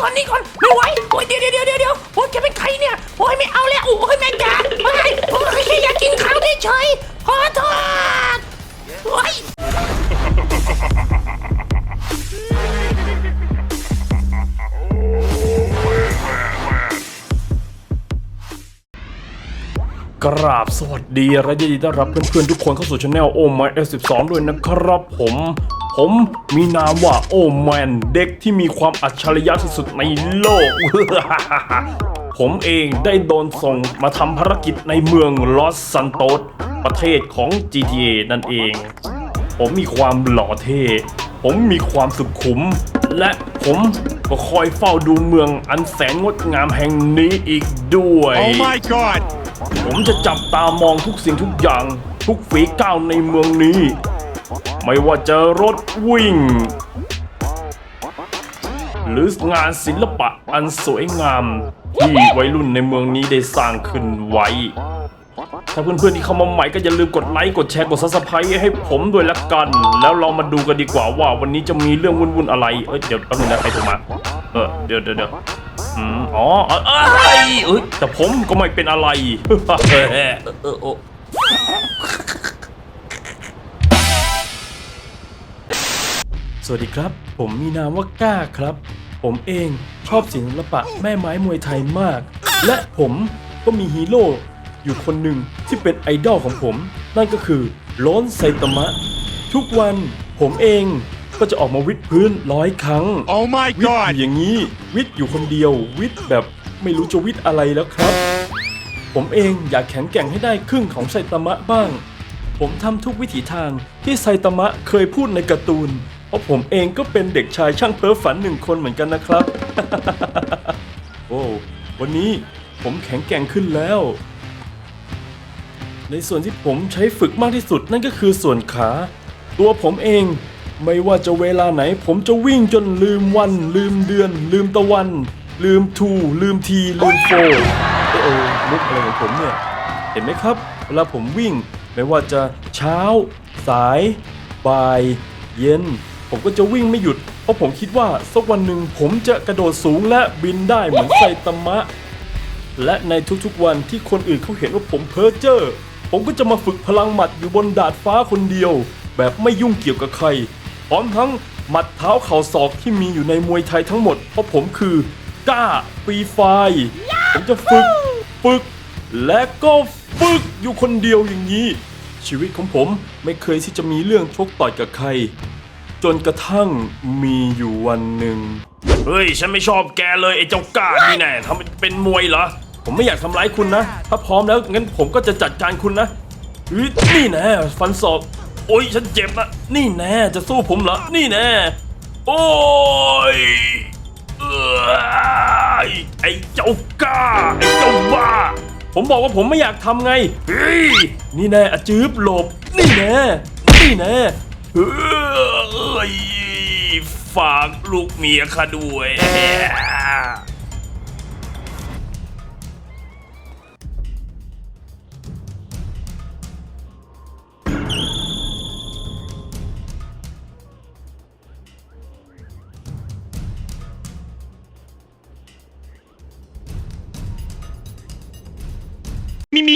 ก่อนนี่ก่อนไม่ไหวโอ้ยเดี๋ยวเดี๋ยวเดี๋ยวเดี๋ยวโอ้ยแกเป็นใครเนี่ยโอ้ยไม่เอาแล้วโอ้ยแม่จ๋าโอ้ยโอ้ยแค่อยากกินข้าวเฉยๆขอโทษโอ้ยกราบสวัสดีและยินดีต้อนรับเพื่อนๆทุกคนเข้าสู่ช anel โอม s 12ด้วยนะครับผม ผมมีนามว่าโอแมนเด็กที่มีความอัจฉริยะที่สุดในโลก ผมเองได้โดนส่งมาทำภารกิจในเมืองลอสซันโตสประเทศของ GTA นั่นเอง ผมมีความหล่อเท่ ผมมีความสุขุม และผมก็คอยเฝ้าดูเมืองอันแสนงดงามแห่งนี้อีกด้วย Oh my god! ผมจะจับตามองทุกสิ่งทุกอย่าง ทุกฝีก้าวในเมืองนี้ ไม่ว่าจะรถวิ่ง หรืองานศิลปะอันสวยงาม ที่วัยรุ่นในเมืองนี้ได้สร้างขึ้นไว้ ถ้าเพื่อนๆที่เข้ามาใหม่ก็อย่าลืมกดไลค์ กดแชร์ กดซับสไครต์ให้ผมด้วยละกัน แล้วเรามาดูกันดีกว่าว่าวันนี้จะมีเรื่องวุ่นๆอะไร เอ้ยเดี๋ยวแป๊บนึงนะใครโทรมา เออเดี๋ยวเดี๋ยวเดี๋ยวอืมอ๋อเออเอ้ยเอ้ยแต่ผมก็ไม่เป็นอะไรเออเออ วัสดีครับ ผมมีนามว่าก้าครับ ผมเองชอบศิลปะแม่ไม้มวยไทยมาก และผมก็มีฮีโร่อยู่คนหนึ่งที่เป็นไอดอลของผม นั่นก็คือโล้นไซตามะ ทุกวันผมเองก็จะออกมาวิดพื้นร้อยครั้ง Oh my วิทย์ god! อยู่อย่างนี้ วิทย์อยู่คนเดียว วิทย์แบบไม่รู้จะวิทย์อะไรแล้วครับ ผมเองอยากแข็งแกร่งให้ได้ครึ่งของไซตามะบ้าง ผมทำทุกวิถีทางที่ไซตามะเคยพูดในการ์ตูน เพราะผมเองก็เป็นเด็กชายช่างเพ้อฝันหนึ่งคนเหมือนกันนะครับ โอ้วันนี้ผมแข็งแกร่งขึ้นแล้ว ในส่วนที่ผมใช้ฝึกมากที่สุดนั่นก็คือส่วนขา ตัวผมเองไม่ว่าจะเวลาไหน ผมจะวิ่งจนลืมวัน ลืมเดือน ลืมตะวัน ลืมทู ลืมที ลืมโฟเออมุกอะไรของผมเนี่ย เห็นไหมครับ เวลาผมวิ่ง ไม่ว่าจะเช้า สาย บ่าย เย็น ผมก็จะวิ่งไม่หยุด เพราะผมคิดว่าสักวันหนึ่งผมจะกระโดดสูงและบินได้เหมือนไซตามะ และในทุกๆวันที่คนอื่นเขาเห็นว่าผมเพ้อเจ้อผมก็จะมาฝึกพลังหมัดอยู่บนดาดฟ้าคนเดียว แบบไม่ยุ่งเกี่ยวกับใคร พร้อมทั้งหมัดเท้าเข่าศอกที่มีอยู่ในมวยไทยทั้งหมด เพราะผมคือกล้าฟรีไฟผมจะฝึก ฝึก และก็ฝึกอยู่คนเดียวอย่างนี้ ชีวิตของผมไม่เคยที่จะมีเรื่องชกต่อยกับใคร จนกระทั่งมีอยู่วันหนึ่ง เฮ้ย ฉันไม่ชอบแกเลยไอ้เจ้ากล้านี่แน่ทำเป็นมวยเหรอ ผมไม่อยากทำร้ายคุณนะ ถ้าพร้อมแล้วงั้นผมก็จะจัดการคุณนะเฮ้ยนี่แน่ฟันศอกโอ้ยฉันเจ็บนะนี่แน่จะสู้ผมเหรอ นี่แน่ โอ้ยเอยไอ้เจ้ากล้า ไอ้เจ้าบ้า ผมบอกว่าผมไม่อยากทำไงเฮ้ยนี่แน่อาจืบหลบ นี่แน่ นี่แน่ เฮ้ยฝากลูกเมียข้าด้วย Me me.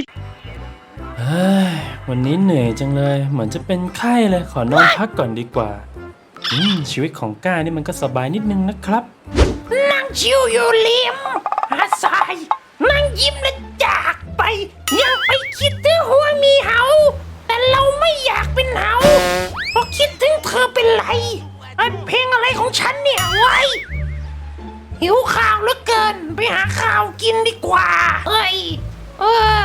เฮ้ย วันนี้เหนื่อยจังเลย เหมือนจะเป็นไข้เลย ขอนอนพักก่อนดีกว่า อืม ชีวิตของก้านี่มันก็สบายนิดนึงนะครับ นั่งชิวอยู่ริมหาดทราย นั่งยิ้มและจากไป ยังไปคิดถึงหัวมีเหา แต่เราไม่อยากเป็นเหาเพราะคิดถึงเธอเป็นไรไอ้เพลงอะไรของฉันเนี่ยไว้ยหิวข้าวเหลือเกิน ไปหาข้าวกินดีกว่าเฮ้ย เออ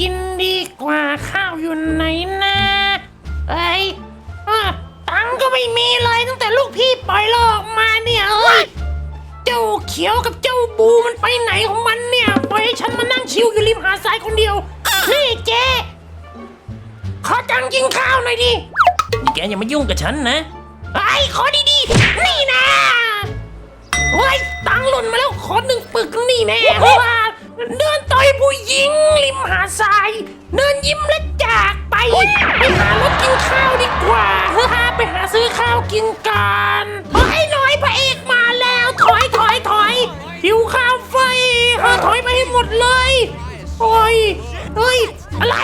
กินดีกว่าข้าวอยู่ไหนนะเอ้ยเออตังค์ก็ไม่มีเลยตั้งแต่ลูกพี่ปล่อยเราออกมาเนี่ยเอ้ยเจ้าเขียวกับเจ้าบูมันไปไหนของมันเนี่ยปล่อยให้ฉันมานั่งชิวอยู่ริมหาดทรายคนเดียวนี่เจ๊ขอตังค์กินข้าวหน่อยดินี่แกอย่ามายุ่งกับฉันนะไอ้ขอดีๆนี่นะ เฮ้ยตังค์หล่นมาแล้วขอหนึ่งปึกนี่แน่เพราะว่า เดินต่อยผู้หญิงริมหาทราย เดินยิ้มและจากไป ไปหารถกินข้าวดีกว่าเฮ้ฮาไปหาซื้อข้าวกินกันไอ้ยน้อยพระเอกมาแล้ว ถอยถอยถอยหิวข้าวไฟเฮ้ถอยไปให้หมดเลย โอ้ยเฮ้ย อะไร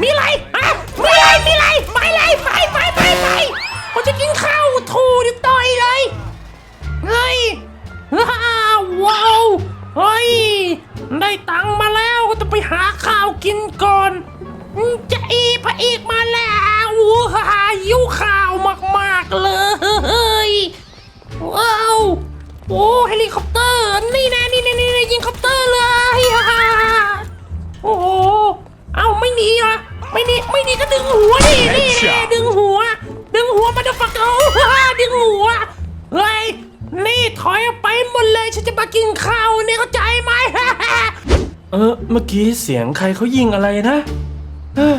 มีอะไร ลิคอปเตอร์นี่นะนี่นี่นี่ยิงคอปเตอร์เลยฮ่าฮ่าโอ้โหเอ้าไม่หนีเหรอไม่หนีไม่หนีก็ดึงหัวนี่นี่นี่ดึงหัว ดึงหัวมันจะฝักเอาฮ่าดึงหัวเฮ้ยนี่ถอยออกไปหมดเลยฉันจะมากินข้าวนี่เข้าใจไหมฮ่าฮ่าเออเมื่อกี้เสียงใครเขายิงอะไรนะเอ้อ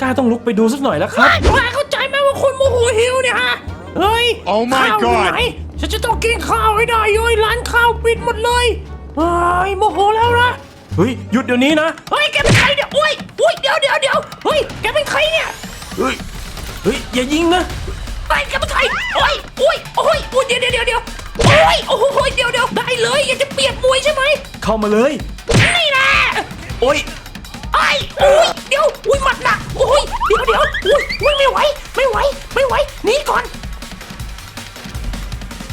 กล้าต้องลุกไปดูสักหน่อยแล้วครับว่าเข้าใจไหมว่าคนโมโหหิวเนี่ยฮะเฮ้ย Oh my ข้าวอยู่ God ไหน ฉันจะต้องกินข้าวให้ได้เฮ้ยร้านข้าวปิดหมดเลยเฮ้ยโมโหแล้วนะเฮ้ยหยุดเดี๋ยวนี้นะเฮ้ยแกเป็นใครเนี่ยอุ้ยอุ้ยเดี๋ยวเดี๋ยวเดี๋ยวเฮ้ยแกเป็นใครเนี่ยเฮ้ยเฮ้ยอย่ายิงนะเฮ้ยแกเป็นใครโอ้ยอุ้ยโอ้ยอุ้ยเดี๋ยวเดี๋ยวเดี๋ยวเดี๋ยวโอ้ยโอ้โหเดี๋ยวเดี๋ยวได้เลยอยากจะเปรียบมวยใช่ไหมเข้ามาเลยนี่นะโอ้ยไอ้อุ้ยเดี๋ยวอุ้ยหมัดหนักโอ้ยเดี๋ยวเดี๋ยวอุ้ยอุ้ยไม่ไหวไม่ไหวไม่ไหวหนีก่อน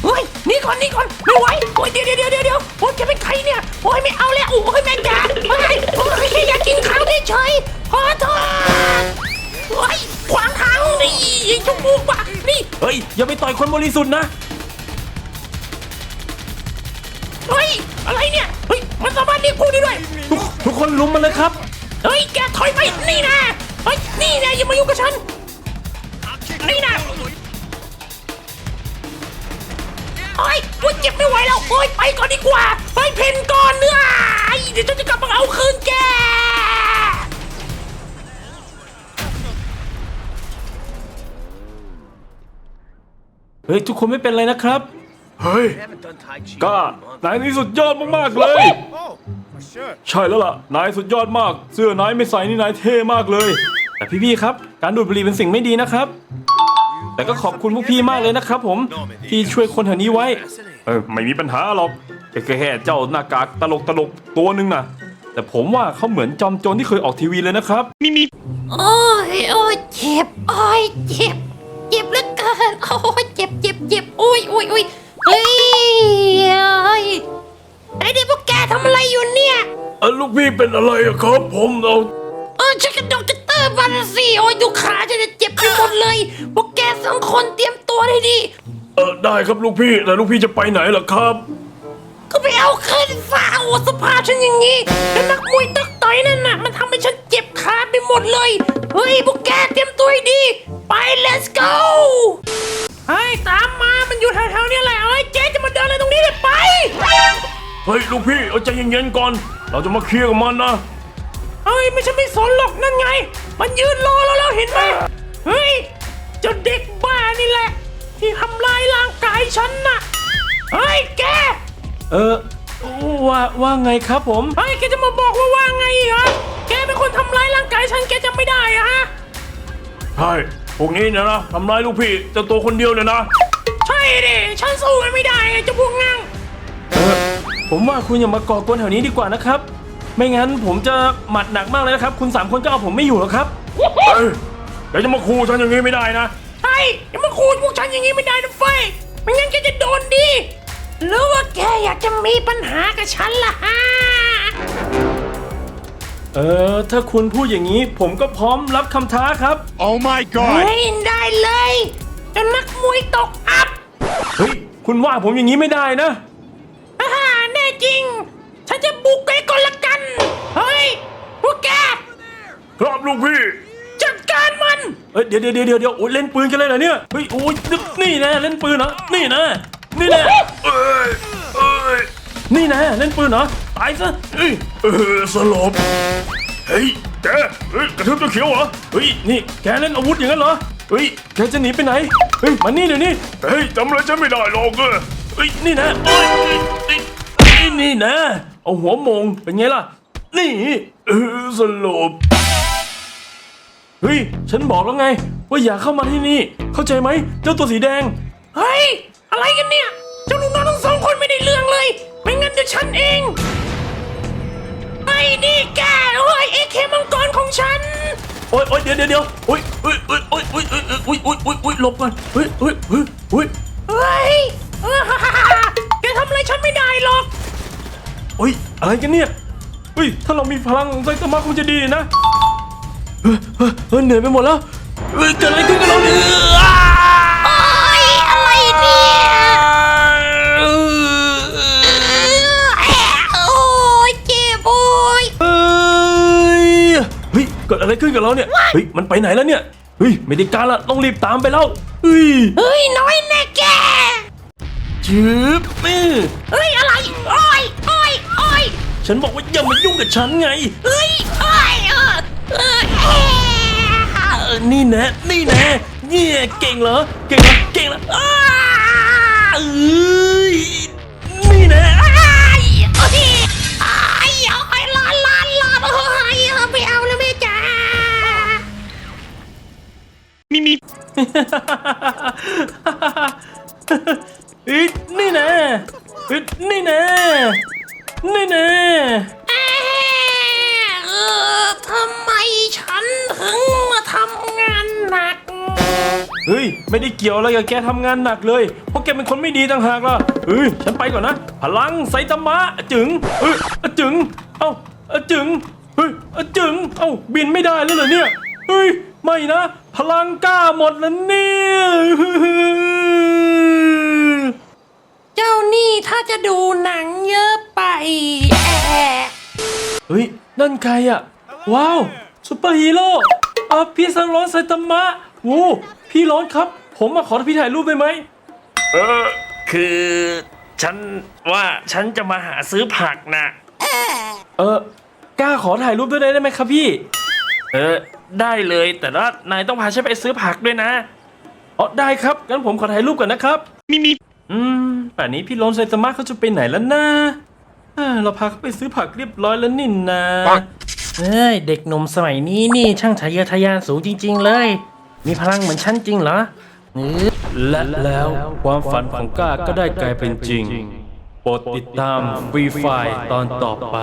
เฮ้ยหนี่ก่อนหนี่ก่อนไม่ไหวโอ้ยเดี๋ยวเดี๋ยวเดี๋ยวเดี๋ยวโอ้ยแกเป็นใครเนี่ยโอ้ยไม่เอาแล้วโอ้ยแม่งด่าโอ้ยโอ้ยแค่อยากกินข้าวเฉยๆขอโทษโอ้ยขวางทางนี่ไอ้ชมพูปะนี่เฮ้ยอย่าไปต่อยคนบริสุทธิ์นะเฮ้ยอะไรเนี่ยเฮ้ยมันสามารถเรียกพูดได้ด้วยทุกทุกคนลุมมันเลยครับเฮ้ยแกถอยไปนี่นะเฮ้ยนี่นะอย่ามายุ่งกับฉันนี่นะ โอ้ยกูเจ็บไม่ไหวแล้วโอ้ยไปก่อนดีกว่า ไปเพนก่อนเนื้อไอ้เดี๋ยวฉันจะกลับมาเอาคืนแกเฮ้ยทุกคนไม่เป็นไรนะครับ เฮ้ยก็นายนี่สุดยอดมากๆเลย Oh, for sure. ใช่แล้วล่ะ นายสุดยอดมาก เสื้อนายไม่ใส่นี่นายเท่มากเลย แต่พี่ๆครับ การดูดบุหรี่เป็นสิ่งไม่ดีนะครับ แต่ก็ขอบคุณพวกพี่มากเลยนะครับผมที่ช่วยคนแถวนี้ไว้ เออไม่มีปัญหาหรอกแค่แค่เจ้าหน้ากากตลกตลกๆตัวหนึงนะแต่ผมว่าเขาเหมือนจอมโจรที่เคยออกทีวีเลยนะครับโอ้ยโอ้ยเจ็บโอ้ยเจ็บเจ็บเหลือเกินโอ้ยเจ็บเจ็บเจ็บโอ้ยโอ้ยโอ้ยเฮ้ยเฮ้ยไอ้เด็กพวกแกทำอะไรอยู่เนี่ยเออลูกพี่เป็นอะไรอะครับผมเอา เออฉันกับดอกเตอร์บันสิโอ้ยดูขาฉันจะเจ็บไปหมดเลยพวกแกสองคนเตรียมตัวให้ดี เออได้ครับลูกพี่แต่ลูกพี่จะไปไหนล่ะครับ ก็ไปเอาคืนฟ้าโอ้สภาพฉันอย่างนี้แล้วนักมวยตักต่อยนั่นน่ะ มันทำให้ฉันเจ็บขาไปหมดเลย เฮ้ยพวกแกเตรียมตัวให้ดี ไป let's go เฮ้ยตามมา มันอยู่แถวๆนี้แหละเฮ้ยเจ๊จะมาเดินอะไรตรงนี้เลยไป เฮ้ยลูกพี่เอาใจเย็นๆก่อน เราจะมาเคลียร์กับมันนะ เฮ้ยไม่ใช่ไม่สนหรอกนั่นไง มันยืนรอแล้วเราเห็นไหมเฮ้ยเจ้าเด็กบ้านี่แหละ ที่ทำลายร่างกายฉันน่ะเฮ้ยแกเออว่าว่าไงครับผมเฮ้ยแกจะมาบอกว่าว่าไงเหรอแกเป็นคนทำร้ายร่างกายฉันแกจำไม่ได้เหรอะฮะใช่พวกนี้เนี่ยนะทำร้ายลูกพี่เจ้าตัวคนเดียวเนี่ยนะ ใช่ดิฉันสู้มันไม่ได้ไงเจะพวกงั่งเออผมว่าคุณอย่ามาก่อกวนแถวนี้ดีกว่านะครับ ไม่งั้นผมจะหมัดหนักมากเลยนะครับ คุณสามคนก็เอาผมไม่อยู่หรอกครับเฮ้ยเดี๋ยวจะมาคูฉันอย่างนี้ไม่ได้นะ ใช่อย่ามาคูพวกฉันอย่างนี้ไม่ได้นะเฟ้ยไม่งั้นแกจะโดนดีหรือว่าแกอยากจะมีปัญหากับฉันล่ะฮะเออ ถ้าคุณพูดอย่างนี้ผมก็พร้อมรับคำท้าครับ Oh my เฮ้ god. ยได้เลยเจะนักมวยตกอับเฮ้ย คุณว่าผมอย่างนี้ไม่ได้นะฮ่าฮ่าแน่จริง ฉันจะบุกไปก่อนละกัน เฮ้ย พวกแก ครับลูกพี่ จัดการมัน เอ้ยเดี๋ยวเดี๋ยวเดี๋ยวเดี๋ยวโอ้ยเล่นปืนกันเลยเหรอเนี่ยเฮ้ยโอ้ยนี่นะเล่นปืนเหรอนี่นะนี่นะเอ้ยเอ้ยนี่นะเล่นปืนเหรอตายซะเอ้ยเออสลบเฮ้ยแกเฮ้ยกระทืบตัวเขียวเหรอเฮ้ยนี่แกเล่นอาวุธอย่างนั้นเหรอเฮ้ยแกจะหนีไปไหนเฮ้ยมานี่เดี๋ยวนี้เฮ้ยจำอะไรฉันไม่ได้หรอกเออเฮ้ยนี่นะเอ้ยเอ้ยเอ้ยเอ้ยนี่นะเอาหัวโมงเป็นไงล่ะนี่เออสลบ เฮ้ย ฉันบอกแล้วไง ว่าอย่าเข้ามาที่นี่ เข้าใจไหม เจ้าตัวสีแดง เฮ้ย อะไรกันเนี่ย เจ้าลูกน้องทั้งสองคนไม่ได้เรื่องเลย ไม่งั้นเดี๋ยวฉันเองไอ้นี่แกโอ้ยเอเคมังกรของฉัน โอ๊ยโอ๊ยเดี๋ยวเดี๋ยวเดี๋ยวโอ๊ยโอ๊ยโอ๊ยโอ๊ยโอ๊ยโอ๊ยโอ๊ยโอ๊ยโอ๊ยโอ๊ยหลบก่อนเฮ้ยเฮ้ยเฮ้ยเฮ้ยเฮ้ยเออฮ่าฮ่าฮ่าแกทำอะไรฉันไม่ได้หรอกเฮ้ยอะไรกันเนี่ยเฮ้ย ถ้าเรามีพลังไซตามะคงจะดีนะ เหนื่อยไปหมดแล้วเกิดอะไรขึ้นกับเราเนี่ยโอ๊ยอะไรเนี่ยโอ้ยเจ็บโอ้ยเฮ้ยเยเกิดอะไรขึ้นกับเราเนี่ยเฮ้ยมันไปไหนแล้วเนี่ยเฮ้ยไม่ได้การละต้องรีบตามไปแล้วเฮ้ยเฮ้ยน้อยแน่แกจืบมือเฮ้ยอะไรโอ้ยโอ้ยโอ้ยฉันบอกว่าอย่ามายุ่งกับฉันไง เฮ้ยโอ้ยเออ นี่นะ นี่นะเนี่ยเก่งเหรอ เก่งเหรอ เก่งเหรออ้าเอ้ยนี่นะโอ้ยไอ้ยโอ้ยร้อนร้อนร้อนโอ้ยไม่เอาแล้วแม่จ๋าเฮ้ย ไม่ได้เกี่ยวอะไรกับแกทำงานหนักเลยเพราะแกเป็นคนไม่ดีต่างหากล่ะเฮ้ยฉันไปก่อนนะ พลังไซตามะอะจึงเฮ้ยอะจึงเอ้าอะจึงเฮ้ยอะจึงเอ้าบินไม่ได้แล้วเหรอเนี่ยเฮ้ยไม่นะ พลังกล้าหมดแล้วเนี่ยเจ้านี่ถ้าจะดูหนังเยอะไปแอะเฮ้ยนั่นใครอะว้าวซูเปอร์ฮีโร่อะพี่สังร้อนไซตามะโว้พี่ร้อนครับ ผมมาขอพี่ถ่ายรูปได้ไหมเออ คือฉันว่าฉันจะมาหาซื้อผักนะเออกล้าขอถ่ายรูปด้วยได้ไหมครับพี่ เออ ได้เลยแต่ว่านายต้องพาฉันไปซื้อผักด้วยนะอ๋อได้ครับงั้นผมขอถ่ายรูปก่อนนะครับ มีมีอืมป่านนี้พี่โรนไซตามะเขาจะไปไหนแล้วนะอ่าเราพาเขาไปซื้อผักเรียบร้อยแล้วนี่นะเอ้ยเด็กหนุ่มสมัยนี้นี่ช่างทะเยอทะยานสูงจริง ๆ เลย มีพลังเหมือนฉันจริงเหรอเออ และแล้วความฝันของก้าก็ได้กลายเป็นจริง โปรดติดตามฟรีไฟตอนต่อไป